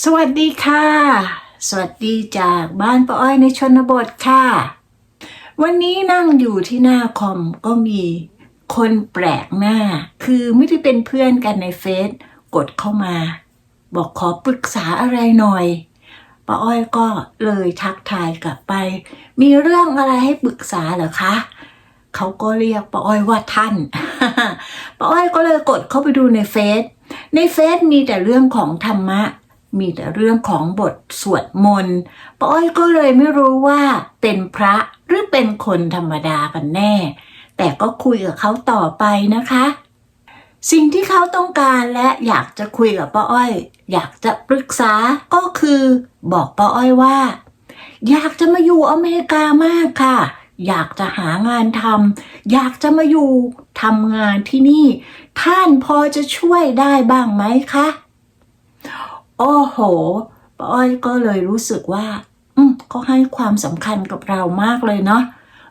สวัสดีค่ะ สวัสดีจากบ้านป้าอ้อยในชนบทค่ะ วันนี้นั่งอยู่ที่หน้าคอมก็มีคนแปลกหน้า คือไม่ได้เป็นเพื่อนกันในเฟซกดเข้ามา บอกขอปรึกษาอะไรหน่อยป้าอ้อยก็เลยทักทายกลับไป มีเรื่องอะไรให้ปรึกษาเหรอคะเขาก็เรียกป้าอ้อยว่าท่านป้าอ้อยก็เลยกดเข้าไปดูในเฟซในเฟซมีแต่เรื่องของธรรมะ มีแต่เรื่องของบทสวดมนต์ป้าอ้อยก็เลยไม่รู้ว่าเป็นพระหรือเป็นคนธรรมดากันแน่ แต่ก็คุยกับเขาต่อไปนะคะ สิ่งที่เขาต้องการและอยากจะคุยกับป้าอ้อย อยากจะปรึกษาก็คือบอกป้าอ้อยว่า อยากจะมาอยู่อเมริกามากค่ะ อยากจะหางานทำอยากจะมาอยู่ทำงานที่นี่ ท่านพอจะช่วยได้บ้างไหมคะ โอ้โหป้าอ้อยก็เลยรู้สึกว่า อืมก็ให้ความสำคัญกับเรามากเลยเนาะ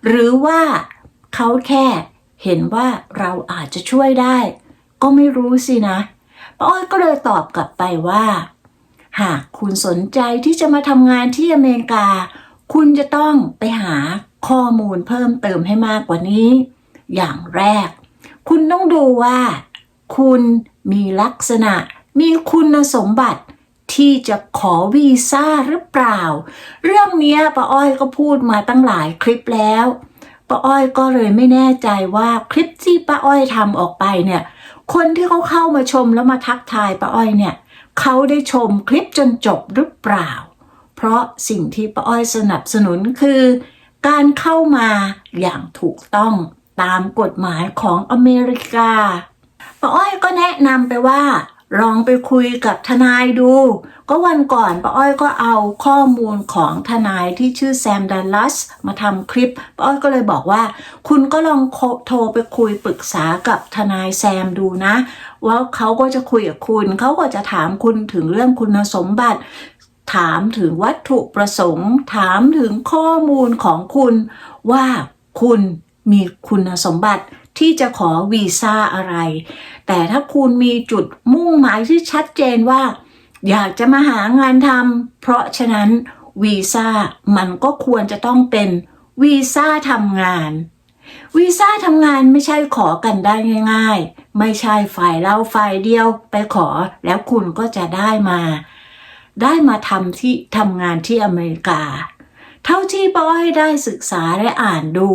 หรือว่าเขาแค่เห็นว่าเราอาจจะช่วยได้ ก็ไม่รู้สินะป้าอ้อยก็เลยตอบกลับไปว่า หากคุณสนใจที่จะมาทำงานที่อเมริกา คุณจะต้องไปหาข้อมูลเพิ่มเติมให้มากกว่านี้ อย่างแรก คุณต้องดูว่า คุณมีลักษณะมีคุณสมบัติ ที่จะขอวีซ่าหรือเปล่า เรื่องนี้ป้าอ้อยก็พูดมาตั้งหลายคลิปแล้วป้าอ้อยก็เลยไม่แน่ใจว่าคลิปที่ป้าอ้อยทำออกไปเนี่ย คนที่เขาเข้ามาชมแล้วมาทักทายป้าอ้อยเนี่ยเขาได้ชมคลิปจนจบหรือเปล่า เพราะสิ่งที่ป้าอ้อยสนับสนุนคือ การเข้ามาอย่างถูกต้องตามกฎหมายของอเมริกาป้าอ้อยก็แนะนำไปว่า ลองไปคุยกับทนายดู ก็วันก่อนป้าอ้อยก็เอาข้อมูลของทนายที่ชื่อแซมดัลลัสมาทำคลิปป้าอ้อยก็เลยบอกว่า คุณก็ลองโทรไปคุยปรึกษากับทนายแซมดูนะ ว่าเขาก็จะคุยกับคุณ เขาก็จะถามคุณถึงเรื่องคุณสมบัติ ถามถึงวัตถุประสงค์ ถามถึงข้อมูลของคุณ ว่าคุณมีคุณสมบัติที่จะขอวีซ่าอะไร แต่ถ้าคุณมีจุดมุ่งหมายที่ชัดเจนว่า อยากจะมาหางานทำเพราะฉะนั้นวีซ่ามันก็ควรจะต้องเป็นวีซ่าทำงานวีซ่าทำงานไม่ใช่ขอกันได้ง่าย ๆ ไม่ใช่ฝ่ายเราฝ่ายเดียวไปขอแล้วคุณก็จะได้มา ได้มาทำที่ทำงานที่อเมริกา เท่าที่ป้าอ้อยได้ศึกษาและอ่านดู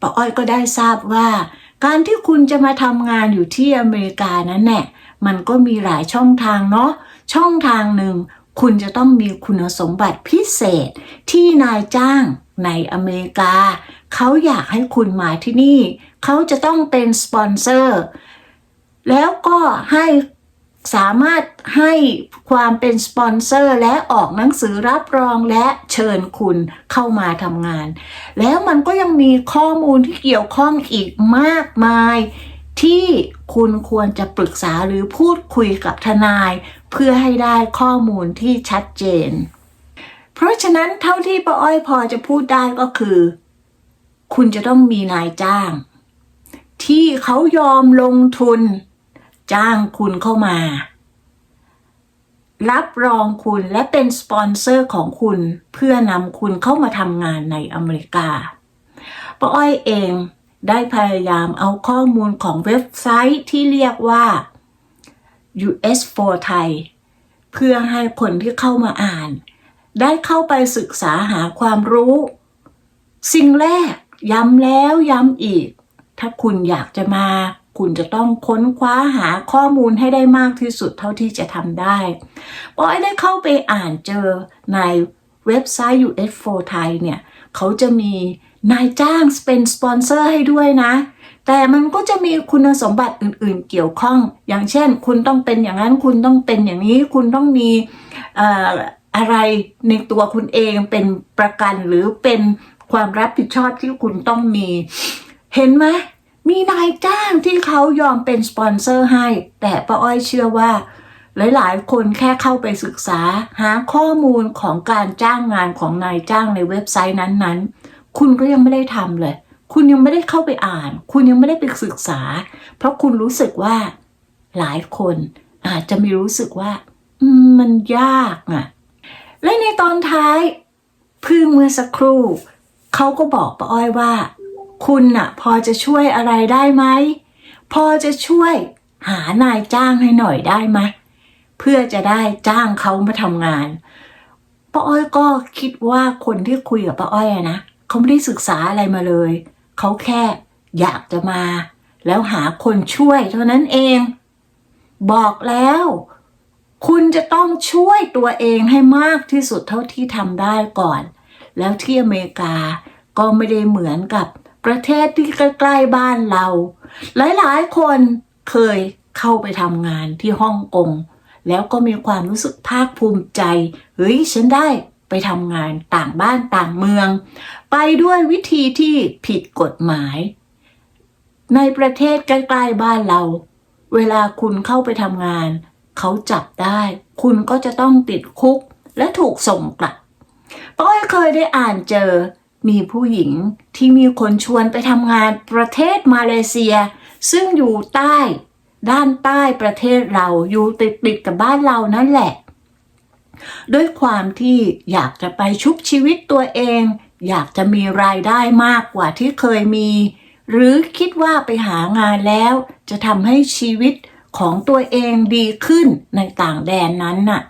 ป้าอ้อยก็ได้ทราบว่า การที่คุณจะมาทำงานอยู่ที่อเมริกานั้นแน่มันก็มีหลายช่องทางเนาะช่องทางหนึ่งคุณจะต้องมีคุณสมบัติพิเศษที่นายจ้างในอเมริกา เขาอยากให้คุณมาที่นี่ เขาจะต้องเป็นสปอนเซอร์ แล้วก็ให้ สามารถให้ความเป็นสปอนเซอร์และออกหนังสือรับรองและเชิญคุณเข้ามาทำงาน แล้วมันก็ยังมีข้อมูลที่เกี่ยวข้องอีกมากมาย ที่คุณควรจะปรึกษาหรือพูดคุยกับทนาย เพื่อให้ได้ข้อมูลที่ชัดเจน เพราะฉะนั้นเท่าที่ป้าอ้อยพอจะพูดได้ก็คือ คุณจะต้องมีนายจ้าง ที่เขายอมลงทุน จ้างคุณเข้ามา รับรองคุณและเป็นสปอนเซอร์ของคุณเพื่อนำคุณเข้ามาทำงานในอเมริกาป้าอ้อยเองได้พยายามเอาข้อมูลของเว็บไซต์ที่เรียกว่า US for Thai เพื่อให้คนที่เข้ามาอ่าน ได้เข้าไปศึกษาหาความรู้ สิ่งแรกย้ำแล้วย้ำอีก ถ้าคุณอยากจะมา คุณจะต้องค้นคว้าหาข้อมูลให้ได้มากที่สุดเท่าที่จะทำได้ปอยได้เข้าไปอ่านเจอในเว็บไซต์ US for Thai เนี่ยเขาจะมีนายจ้างเป็นสปอนเซอร์ให้ด้วยนะ แต่มันก็จะมีคุณสมบัติอื่นๆเกี่ยวข้อง อย่างเช่น คุณต้องเป็นอย่างนั้น คุณต้องเป็นอย่างนี้ คุณต้องมีอะไรในตัวคุณเองเป็นประกันหรือเป็นความรับผิดชอบที่คุณต้องมี เห็นไหม มีนายจ้างที่เขายอมเป็นสปอนเซอร์ให้ แต่ป้าอ้อยเชื่อว่า หลายๆ คนแค่เข้าไปศึกษา หาข้อมูลของการจ้างงานของนายจ้างในเว็บไซต์นั้นๆ คุณก็ยังไม่ได้ทำเลย คุณยังไม่ได้เข้าไปอ่าน คุณยังไม่ได้ไปศึกษา เพราะคุณรู้สึกว่า หลายคนอาจจะมีรู้สึกว่ามมันยากอะและในตอนท้ายพึ่งเมื่อสักครู่ เขาก็บอกป้าอ้อยว่า คุณน่ะ พอจะช่วยอะไรได้ไหม พอจะช่วยหานายจ้างให้หน่อยได้ไหมเพื่อจะได้จ้างเขามาทำงานป้าอ้อยก็คิดว่าคนที่คุยกับป้าอ้อยนะเขาไม่ได้ศึกษาอะไรมาเลย เขาแค่อยากจะมา แล้วหาคนช่วยเท่านั้นเอง บอกแล้ว คุณจะต้องช่วยตัวเองให้มากที่สุดเท่าที่ทำได้ก่อน แล้วที่อเมริกาก็ไม่ได้เหมือนกับ ประเทศที่ใกล้ๆบ้านเรา หลายๆ คนเคยเข้าไปทำงานที่ฮ่องกงแล้วก็มีความรู้สึกภาคภูมิใจ เฮ้ย ฉันได้ไปทำงานต่างบ้านต่างเมือง ไปด้วยวิธีที่ผิดกฎหมาย ในประเทศใกล้ๆบ้านเรา เวลาคุณเข้าไปทำงาน เขาจับได้ คุณก็จะต้องติดคุกและถูกส่งกลับป้าอ้อยเคยได้อ่านเจอ มีผู้หญิงที่มีคนชวนไปทำงานประเทศมาเลเซีย ซึ่งอยู่ใต้ ด้านใต้ประเทศเราอยู่ติดติดๆกับบ้านเรานั่นแหละ ด้วยความที่อยากจะไปชุบชีวิตตัวเอง อยากจะมีรายได้มากกว่าที่เคยมี หรือคิดว่าไปหางานแล้ว จะทำให้ชีวิตของตัวเองดีขึ้นในต่างแดนนั้นน่ะ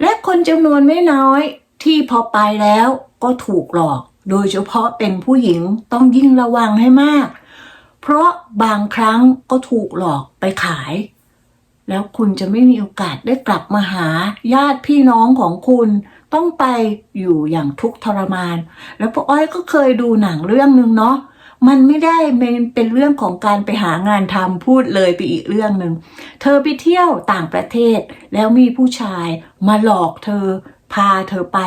และคนจำนวนไม่น้อย ที่พอไปแล้วก็ถูกหลอก โดยเฉพาะเป็นผู้หญิงต้องยิ่งระวังให้มาก เพราะบางครั้งก็ถูกหลอกไปขาย แล้วคุณจะไม่มีโอกาสได้กลับมาหาญาติพี่น้องของคุณ ต้องไปอยู่อย่างทุกข์ทรมาน แล้วป้าอ้อยก็เคยดูหนังเรื่องหนึ่งเนาะมันไม่ได้เป็นเป็นเรื่องของการไปหางานทำพูดเลยไปอีกเรื่องหนึ่ง เธอไปเที่ยวต่างประเทศแล้วมีผู้ชายมาหลอกเธอ พาเธอไป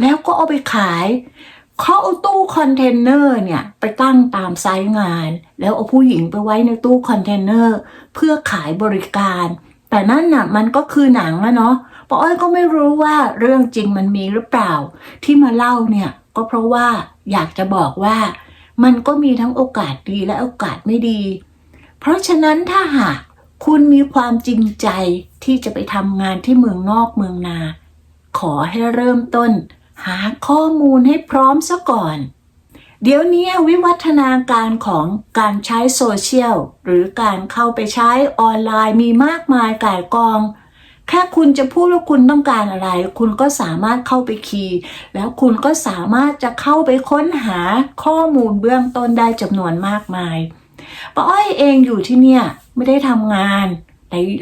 แล้วก็เอาไปขายเขาเอาตู้คอนเทนเนอร์เนี่ย ไปตั้งตามไซต์งาน แล้วเอาผู้หญิงไปไว้ในตู้คอนเทนเนอร์เพื่อขายบริการ แต่นั่นน่ะมันก็คือหนังอะเนาะป้าอ้อยก็ไม่รู้ว่าเรื่องจริงมันมีหรือเปล่า ที่มาเล่าเนี่ยก็เพราะว่าอยากจะบอกว่า มันก็มีทั้งโอกาสดีและโอกาสไม่ดี เพราะฉะนั้นถ้าหากคุณมีความจริงใจที่จะไปทำงานที่เมืองนอกเมืองนา ขอให้เริ่มต้น หาข้อมูลให้พร้อมซะก่อน เดี๋ยวนี้วิวัฒนาการของการใช้โซเชียล หรือการเข้าไปใช้ออนไลน์มีมากมายก่ายกอง แค่คุณจะพูดว่าคุณต้องการอะไร คุณก็สามารถเข้าไปคีย์ แล้วคุณก็สามารถจะเข้าไปค้นหาข้อมูลเบื้องต้นได้จำนวนมากมายป้าอ้อยเองอยู่ที่เนี่ยไม่ได้ทำงาน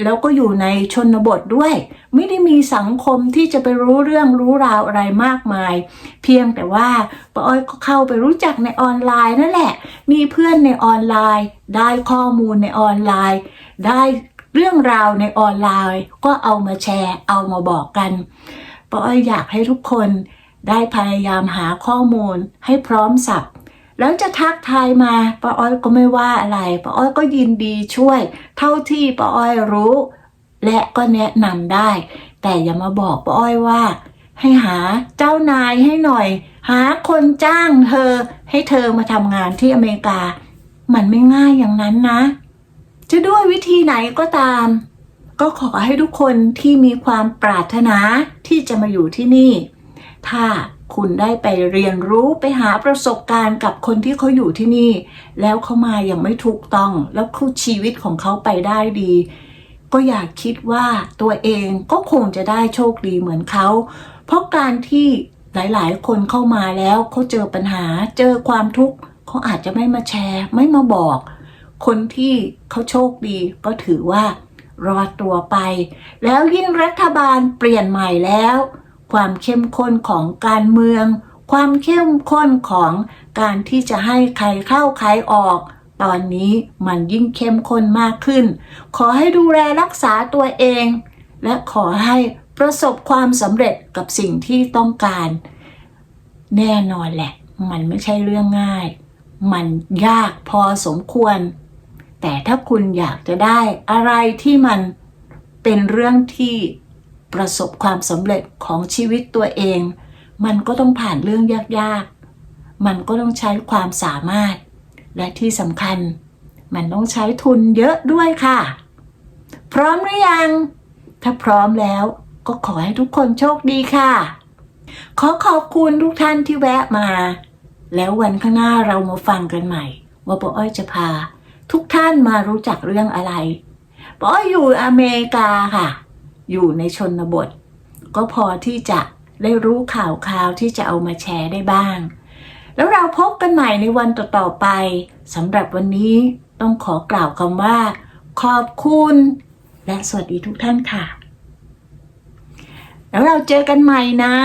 แล้วก็อยู่ในชนบทด้วย ไม่ได้มีสังคมที่จะไปรู้เรื่องรู้ราวอะไรมากมาย เพียงแต่ว่าป้าอ้อยก็เข้าไปรู้จักในออนไลน์นั่นแหละ มีเพื่อนในออนไลน์ ได้ข้อมูลในออนไลน์ ได้เรื่องราวในออนไลน์ ก็เอามาแชร์ เอามาบอกกันป้าอ้อยอยากให้ทุกคนได้พยายามหาข้อมูลให้พร้อมสับ แล้วจะทักทายมาป้าอ้อยก็ไม่ว่าอะไรป้าอ้อยก็ยินดีช่วย เท่าที่ป้าอ้อยรู้ และก็แนะนำได้ แต่อย่ามาบอกป้าอ้อยว่า ให้หาเจ้านายให้หน่อย หาคนจ้างเธอ ให้เธอมาทำงานที่อเมริกา มันไม่ง่ายอย่างนั้นนะ จะด้วยวิธีไหนก็ตาม ก็ขอให้ทุกคนที่มีความปรารถนาที่จะมาอยู่ที่นี่ ถ้า คุณได้ไปเรียนรู้ไปหาประสบการณ์กับคนที่เขาอยู่ที่นี่ แล้วเขามาอย่างไม่ถูกต้อง แล้วเขาชีวิตของเขาไปได้ดี ก็อยากคิดว่าตัวเองก็คงจะได้โชคดีเหมือนเขา เพราะการที่หลายๆ คนเข้ามาแล้วเขาเจอปัญหาเจอความทุกข์เขาอาจจะไม่มาแชร์ ไม่มาบอก คนที่เขาโชคดีก็ถือว่ารอดตัวไป แล้วยิ่งรัฐบาลเปลี่ยนใหม่แล้ว ความเข้มข้นของการเมือง ความเข้มข้นของการที่จะให้ใครเข้าใครออก ตอนนี้มันยิ่งเข้มข้นมากขึ้น ขอให้ดูแลรักษาตัวเอง และขอให้ประสบความสำเร็จกับสิ่งที่ต้องการ แน่นอนแหละ มันไม่ใช่เรื่องง่าย มันยากพอสมควร แต่ถ้าคุณอยากจะได้อะไรที่มันเป็นเรื่องที่ ประสบความสำเร็จของชีวิตตัวเอง มันก็ต้องผ่านเรื่องยากๆ มันก็ต้องใช้ความสามารถ และที่สำคัญ มันต้องใช้ทุนเยอะด้วยค่ะ พร้อมหรือยัง ถ้าพร้อมแล้วก็ขอให้ทุกคนโชคดีค่ะ ขอขอบคุณทุกท่านที่แวะมา แล้ววันข้างหน้าเรามาฟังกันใหม่ ว่าป้าอ้อยจะพา ทุกท่านมารู้จักเรื่องอะไรป้าอ้อยอยู่อเมริกาค่ะ อยู่ในชนบท ก็พอที่จะได้รู้ข่าวข่าวที่จะเอามาแชร์ได้บ้าง แล้วเราพบกันใหม่ในวันต่อๆไปสำหรับวันนี้ต้องขอกล่าวคำว่า ขอบคุณ และสวัสดีทุกท่านค่ะ แล้วเราเจอกันใหม่นะ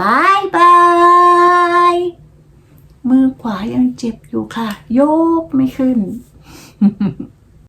บายบายมือขวายังเจ็บอยู่ค่ะ โยกไม่ขึ้น